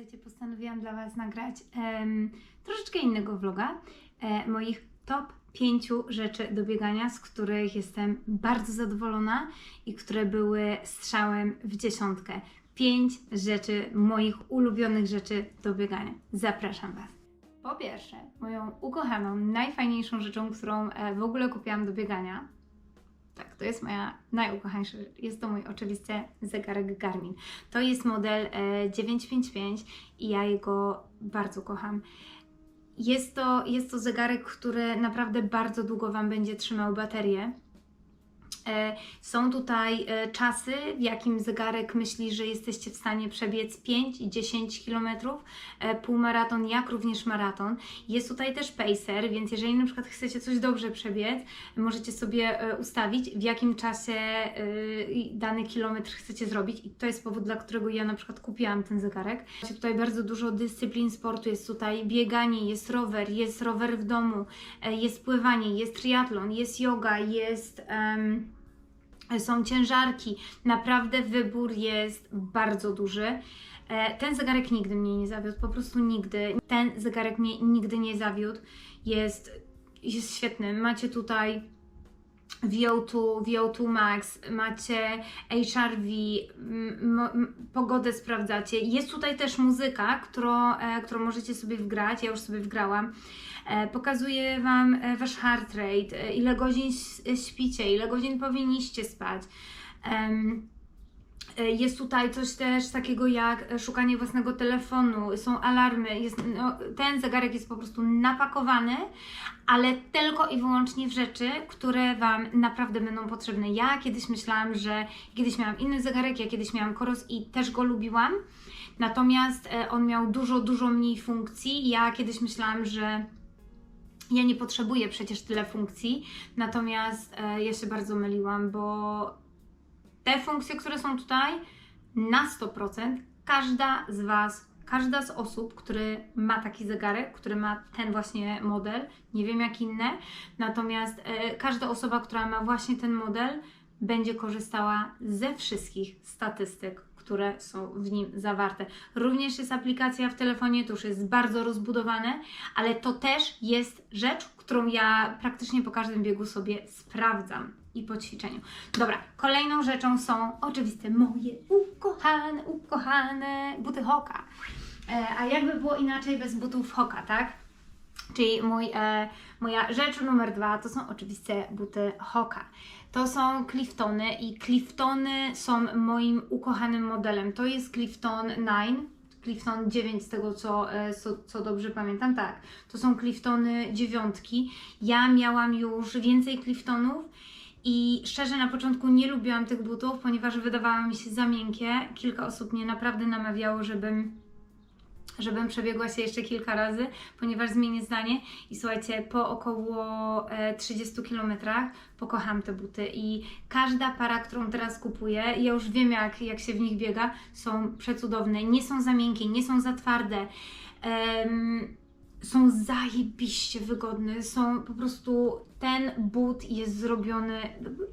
Słuchajcie, postanowiłam dla Was nagrać em, troszeczkę innego vloga e, moich top 5 rzeczy do biegania, z których jestem bardzo zadowolona i które były strzałem w dziesiątkę. 5 rzeczy, moich ulubionych rzeczy do biegania. Zapraszam Was. Po pierwsze, moją ukochaną, najfajniejszą rzeczą, którą e, w ogóle kupiłam do biegania, tak, to jest moja najukochańsza rzecz. Jest to mój oczywiście zegarek Garmin. To jest model e, 955 i ja jego bardzo kocham. Jest to, jest to zegarek, który naprawdę bardzo długo Wam będzie trzymał baterię. E, Są tutaj e, czasy, w jakim zegarek myśli, że jesteście w stanie przebiec 5 i 10 km, e, półmaraton, jak również maraton. Jest tutaj też pacer, więc jeżeli na przykład chcecie coś dobrze przebiec, możecie sobie ustawić, w jakim czasie dany kilometr chcecie zrobić i to jest powód, dla którego ja na przykład kupiłam ten zegarek. Macie tutaj bardzo dużo dyscyplin sportu, jest tutaj bieganie, jest rower, jest rower w domu, jest pływanie, jest triatlon, jest yoga, jest... em, są ciężarki. Naprawdę wybór jest bardzo duży. E, Ten zegarek nigdy mnie nie zawiódł, po prostu nigdy. Ten zegarek mnie nigdy nie zawiódł. Jest, jest świetny. Macie tutaj VO2, VO2 Max, macie HRV, pogodę sprawdzacie. Jest tutaj też muzyka, którą, e, którą możecie sobie wgrać. Ja już sobie wgrałam. E, Pokazuje Wam e, Wasz heart rate, e, ile godzin śpicie, ile godzin powinniście spać. Jest tutaj coś też takiego jak szukanie własnego telefonu, są alarmy. Jest, no, ten zegarek jest po prostu napakowany, ale tylko i wyłącznie w rzeczy, które Wam naprawdę będą potrzebne. Ja kiedyś myślałam, że kiedyś miałam inny zegarek, ja kiedyś miałam Koros i też go lubiłam, natomiast on miał dużo, dużo mniej funkcji. Ja kiedyś myślałam, że ja nie potrzebuję przecież tyle funkcji, natomiast e, ja się bardzo myliłam, bo te funkcje, które są tutaj, na 100% każda z Was, każda z osób, który ma taki zegarek, który ma ten właśnie model, nie wiem jak inne, natomiast e, każda osoba, która ma właśnie ten model, będzie korzystała ze wszystkich statystyk, które są w nim zawarte. Również jest aplikacja w telefonie, to już jest bardzo rozbudowane, ale to też jest rzecz, którą ja praktycznie po każdym biegu sobie sprawdzam i po ćwiczeniu. Dobra, kolejną rzeczą są oczywiście moje ukochane, ukochane buty Hoka. E, a jakby było inaczej bez butów Hoka, tak? Czyli mój, e, moja rzecz numer dwa to są oczywiście buty Hoka. To są Cliftony i Cliftony są moim ukochanym modelem. To jest Clifton 9, Clifton 9 z tego co, e, co, co dobrze pamiętam, tak. To są Cliftony dziewiątki. Ja miałam już więcej Cliftonów i szczerze na początku nie lubiłam tych butów, ponieważ wydawały mi się za miękkie. Kilka osób mnie naprawdę namawiało, żebym żebym przebiegła się jeszcze kilka razy, ponieważ zmienię zdanie. I słuchajcie, po około e, 30 kilometrach pokocham te buty. I każda para, którą teraz kupuję, ja już wiem jak, jak się w nich biega, są przecudowne, nie są za miękkie, nie są za twarde. Em, są zajebiście wygodne, są po prostu, ten but jest zrobiony,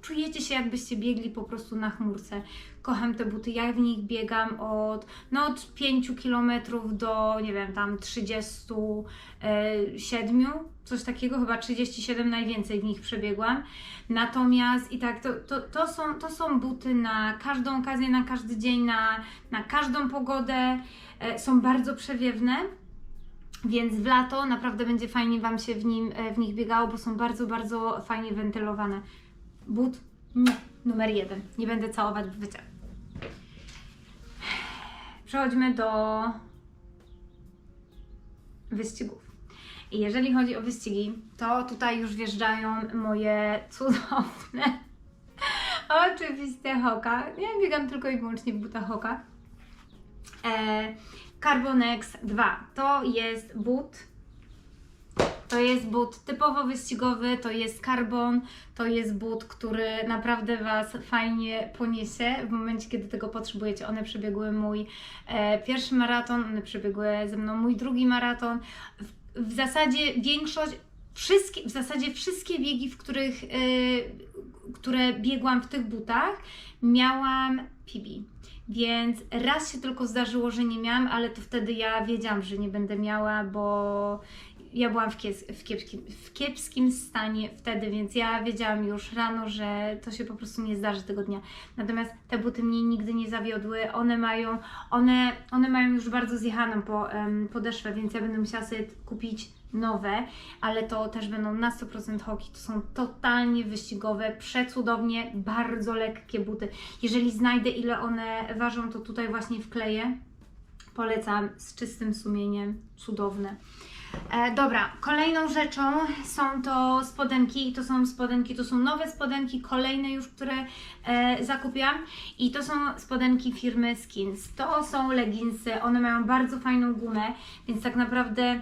czujecie się jakbyście biegli po prostu na chmurce. Kocham te buty, ja w nich biegam od, no od 5 km do, nie wiem, tam 37, coś takiego, chyba 37 najwięcej w nich przebiegłam. Natomiast i tak, to, to, to, są, to są buty na każdą okazję, na każdy dzień, na, na każdą pogodę, e, są bardzo przewiewne. Więc w lato naprawdę będzie fajnie Wam się w, nim, e, w nich biegało, bo są bardzo, bardzo fajnie wentylowane. But nie, numer jeden. Nie będę całować w wycie. Przechodźmy do wyścigów. I jeżeli chodzi o wyścigi, to tutaj już wjeżdżają moje cudowne, oczywiste hoka. Ja biegam tylko i wyłącznie w butach hoka. E, Carbonex 2 to jest but. To jest but typowo wyścigowy, to jest karbon, to jest but, który naprawdę Was fajnie poniesie w momencie, kiedy tego potrzebujecie. One przebiegły mój e, pierwszy maraton, one przebiegły ze mną mój drugi maraton. W, w zasadzie większość, wszystkie, w zasadzie wszystkie biegi, w których, e, które biegłam w tych butach, miałam PB. Więc raz się tylko zdarzyło, że nie miałam, ale to wtedy ja wiedziałam, że nie będę miała, bo ja byłam w, kies- w, kiepskim, w kiepskim stanie wtedy, więc ja wiedziałam już rano, że to się po prostu nie zdarzy tego dnia. Natomiast te buty mnie nigdy nie zawiodły. One mają, one, one mają już bardzo zjechaną po, em, podeszwę, więc ja będę musiała sobie kupić nowe, ale to też będą na 100% hoki. To są totalnie wyścigowe, przecudownie, bardzo lekkie buty. Jeżeli znajdę ile one ważą, to tutaj właśnie wkleję. Polecam z czystym sumieniem, cudowne. E, dobra, kolejną rzeczą są to spodenki i to są spodenki, to są nowe spodenki, kolejne już, które e, zakupiłam i to są spodenki firmy Skins. To są leginsy, one mają bardzo fajną gumę, więc tak naprawdę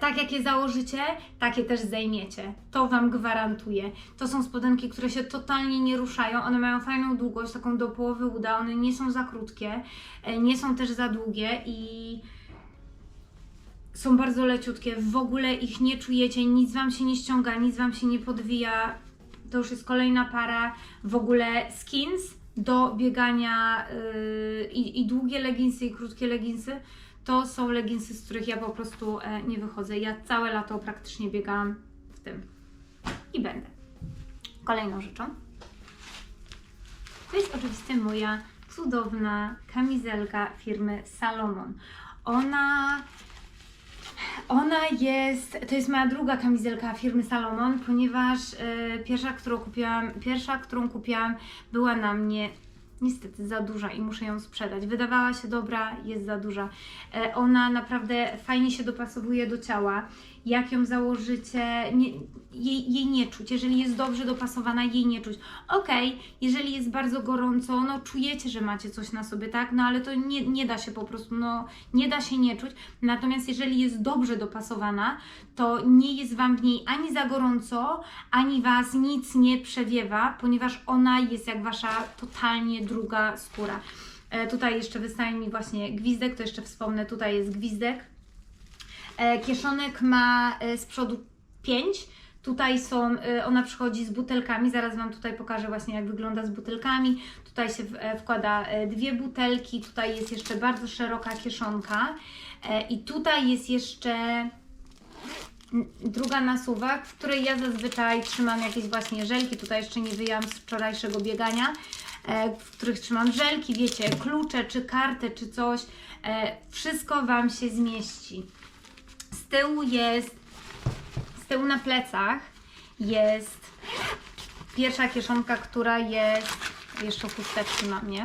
tak jak je założycie, takie też zdejmiecie. To Wam gwarantuję. To są spodenki, które się totalnie nie ruszają, one mają fajną długość, taką do połowy uda, one nie są za krótkie, e, nie są też za długie i są bardzo leciutkie, w ogóle ich nie czujecie, nic Wam się nie ściąga, nic Wam się nie podwija. To już jest kolejna para w ogóle skins do biegania yy, i, i długie leginsy i krótkie leginsy. To są leginsy, z których ja po prostu e, nie wychodzę. Ja całe lato praktycznie biegałam w tym i będę. Kolejną rzeczą to jest oczywiście moja cudowna kamizelka firmy Salomon. Ona ona jest, to jest moja druga kamizelka firmy Salomon, ponieważ e, pierwsza, którą kupiłam, pierwsza, którą kupiłam, była na mnie niestety za duża i muszę ją sprzedać. Wydawała się dobra, jest za duża. E, ona naprawdę fajnie się dopasowuje do ciała. Jak ją założycie, nie, jej, jej nie czuć. Jeżeli jest dobrze dopasowana, jej nie czuć. Okej, jeżeli jest bardzo gorąco, no czujecie, że macie coś na sobie, tak? No ale to nie, nie da się po prostu, no nie da się nie czuć. Natomiast jeżeli jest dobrze dopasowana, to nie jest Wam w niej ani za gorąco, ani Was nic nie przewiewa, ponieważ ona jest jak Wasza totalnie druga skóra. E, tutaj jeszcze wystaje mi właśnie gwizdek, to jeszcze wspomnę, tutaj jest gwizdek. E, kieszonek ma e, z przodu 5. Tutaj są, e, ona przychodzi z butelkami, zaraz Wam tutaj pokażę właśnie jak wygląda z butelkami. Tutaj się wkłada dwie butelki, tutaj jest jeszcze bardzo szeroka kieszonka i tutaj jest jeszcze druga nasuwa, w której ja zazwyczaj trzymam jakieś właśnie żelki, tutaj jeszcze nie wyjęłam z wczorajszego biegania, w których trzymam żelki, wiecie, klucze czy kartę czy coś, wszystko Wam się zmieści. Z tyłu jest, z tyłu na plecach jest pierwsza kieszonka, która jest, jeszcze chusteczki mam, nie?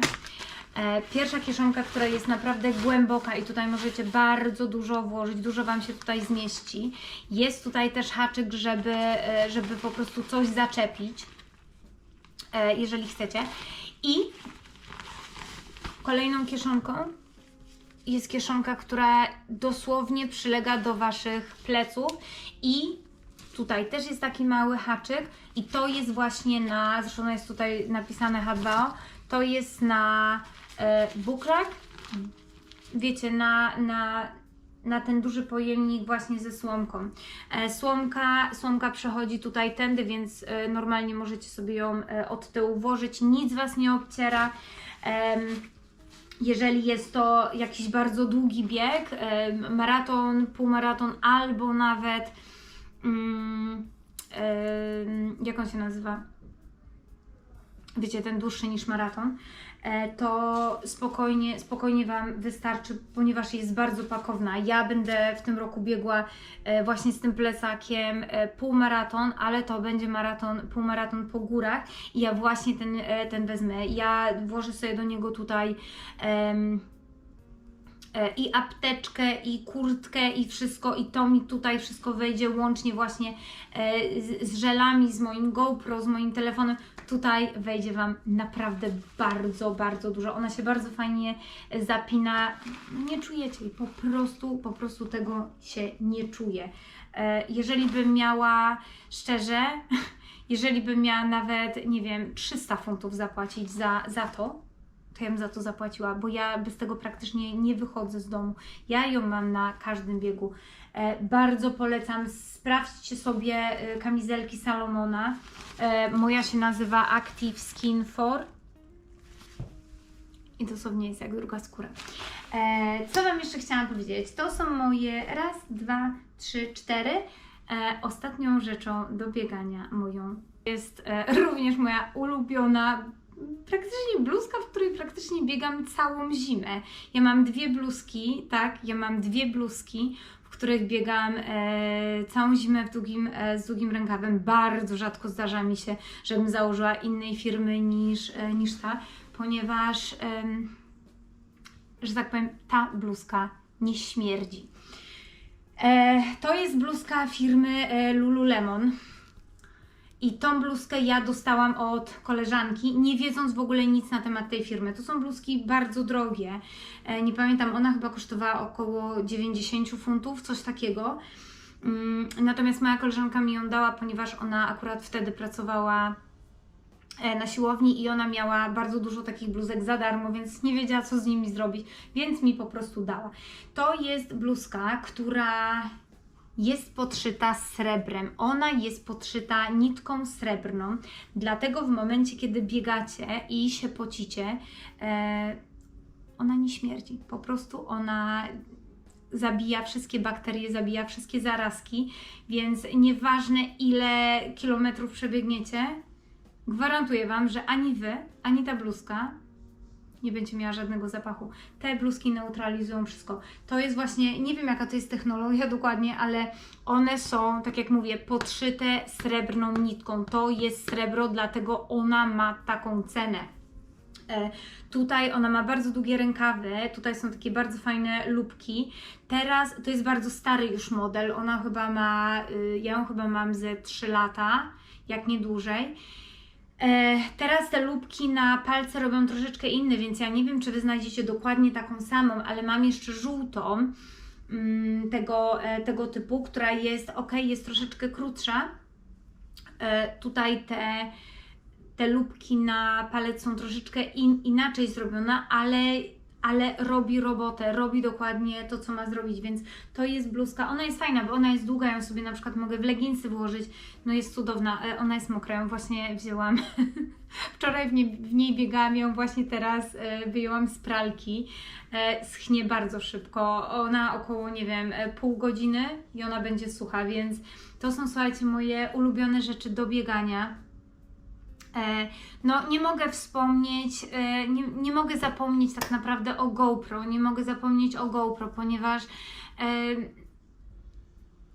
E, Pierwsza kieszonka, która jest naprawdę głęboka i tutaj możecie bardzo dużo włożyć, dużo Wam się tutaj zmieści. Jest tutaj też haczyk, żeby, e, żeby po prostu coś zaczepić, e, jeżeli chcecie. I kolejną kieszonką jest kieszonka, która dosłownie przylega do Waszych pleców i tutaj też jest taki mały haczyk i to jest właśnie na, zresztą jest tutaj napisane H2O, to jest na e, bukrak, wiecie, na, na, na ten duży pojemnik właśnie ze słomką. E, słomka, słomka przechodzi tutaj tędy, więc e, normalnie możecie sobie ją e, od tyłu włożyć, nic Was nie obciera. Em, jeżeli jest to jakiś bardzo długi bieg, maraton, półmaraton albo nawet mm, jak on się nazywa? Wiecie, ten dłuższy niż maraton, to spokojnie, spokojnie Wam wystarczy, ponieważ jest bardzo pakowna. Ja będę w tym roku biegła e, właśnie z tym plecakiem e, półmaraton, ale to będzie maraton, półmaraton po górach i ja właśnie ten, e, ten wezmę. Ja włożę sobie do niego tutaj e, i apteczkę, i kurtkę, i wszystko, i to mi tutaj wszystko wejdzie łącznie właśnie e, z, z żelami, z moim GoPro, z moim telefonem. Tutaj wejdzie Wam naprawdę bardzo, bardzo dużo. Ona się bardzo fajnie e, zapina. Nie czujecie jej, po prostu, po prostu tego się nie czuje. E, Jeżeli bym miała, szczerze, jeżeli bym miała nawet, nie wiem, 300 funtów zapłacić za, za to, to ja bym za to zapłaciła, bo ja bez tego praktycznie nie wychodzę z domu. Ja ją mam na każdym biegu. E, bardzo polecam, sprawdźcie sobie e, kamizelki Salomona. E, moja się nazywa Active Skin 4 i dosłownie jest jak druga skóra. Co Wam jeszcze chciałam powiedzieć? To są moje raz, dwa, trzy, cztery. Ostatnią rzeczą do biegania moją jest również moja ulubiona praktycznie bluzka, w której praktycznie biegam całą zimę. Ja mam dwie bluzki, tak, ja mam dwie bluzki, w których biegam e, całą zimę w długim, e, z długim rękawem. Bardzo rzadko zdarza mi się, żebym założyła innej firmy niż, e, niż ta, ponieważ, em, że tak powiem, ta bluzka nie śmierdzi. E, to jest bluzka firmy e, Lululemon. I tą bluzkę ja dostałam od koleżanki, nie wiedząc w ogóle nic na temat tej firmy. To są bluzki bardzo drogie. E, nie pamiętam, ona chyba kosztowała około 90 funtów, coś takiego. Mm, Natomiast moja koleżanka mi ją dała, ponieważ ona akurat wtedy pracowała e, na siłowni i ona miała bardzo dużo takich bluzek za darmo, więc nie wiedziała co z nimi zrobić, więc mi po prostu dała. To jest bluzka, która jest podszyta srebrem. Ona jest podszyta nitką srebrną, dlatego w momencie, kiedy biegacie i się pocicie, e, ona nie śmierdzi. Po prostu ona zabija wszystkie bakterie, zabija wszystkie zarazki, więc nieważne ile kilometrów przebiegniecie, gwarantuję Wam, że ani Wy, ani ta bluzka nie będzie miała żadnego zapachu. Te bluzki neutralizują wszystko. To jest właśnie, nie wiem jaka to jest technologia dokładnie, ale one są, tak jak mówię, podszyte srebrną nitką. To jest srebro, dlatego ona ma taką cenę. E, Tutaj ona ma bardzo długie rękawy, tutaj są takie bardzo fajne lubki. Teraz to jest bardzo stary już model, ona chyba ma, y, ja ją chyba mam ze 3 lata, jak nie dłużej. E, Teraz te lubki na palce robią troszeczkę inne, więc ja nie wiem, czy Wy znajdziecie dokładnie taką samą, ale mam jeszcze żółtą mm, tego, e, tego typu, która jest ok, jest troszeczkę krótsza. E, Tutaj te, te lubki na palec są troszeczkę in, inaczej zrobione, ale, ale robi robotę, robi dokładnie to, co ma zrobić, więc to jest bluzka. Ona jest fajna, bo ona jest długa, ją sobie na przykład mogę w leginsy włożyć, no jest cudowna. E, Ona jest mokra, ją właśnie wzięłam. Wczoraj w niej, w niej biegałam, ją właśnie teraz e, wyjęłam z pralki. E, Schnie bardzo szybko, ona około, nie wiem, pół godziny i ona będzie sucha, więc to są, słuchajcie, moje ulubione rzeczy do biegania. E, No, nie mogę wspomnieć, e, nie, nie mogę zapomnieć tak naprawdę o GoPro, nie mogę zapomnieć o GoPro, ponieważ e,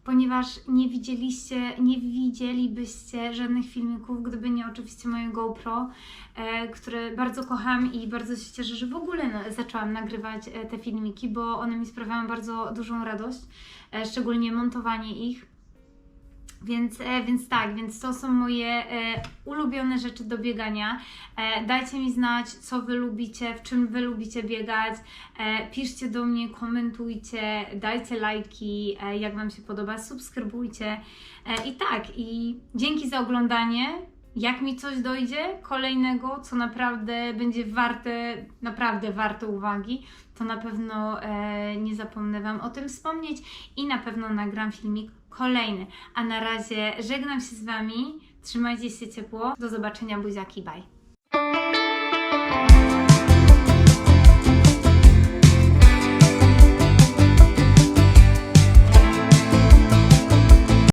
ponieważ nie widzieliście, nie widzielibyście żadnych filmików, gdyby nie oczywiście moje GoPro, e, które bardzo kocham i bardzo się cieszę, że w ogóle na, zaczęłam nagrywać te filmiki, bo one mi sprawiają bardzo dużą radość, e, szczególnie montowanie ich. Więc, e, więc tak, więc to są moje e, ulubione rzeczy do biegania. E, dajcie mi znać, co Wy lubicie, w czym Wy lubicie biegać. Piszcie do mnie, komentujcie, dajcie lajki, jak Wam się podoba, subskrybujcie. I tak, i dzięki za oglądanie. Jak mi coś dojdzie kolejnego, co naprawdę będzie warte, naprawdę warte uwagi, to na pewno nie zapomnę Wam o tym wspomnieć i na pewno nagram filmik kolejny. A na razie żegnam się z Wami, trzymajcie się ciepło, do zobaczenia buziaki, bye!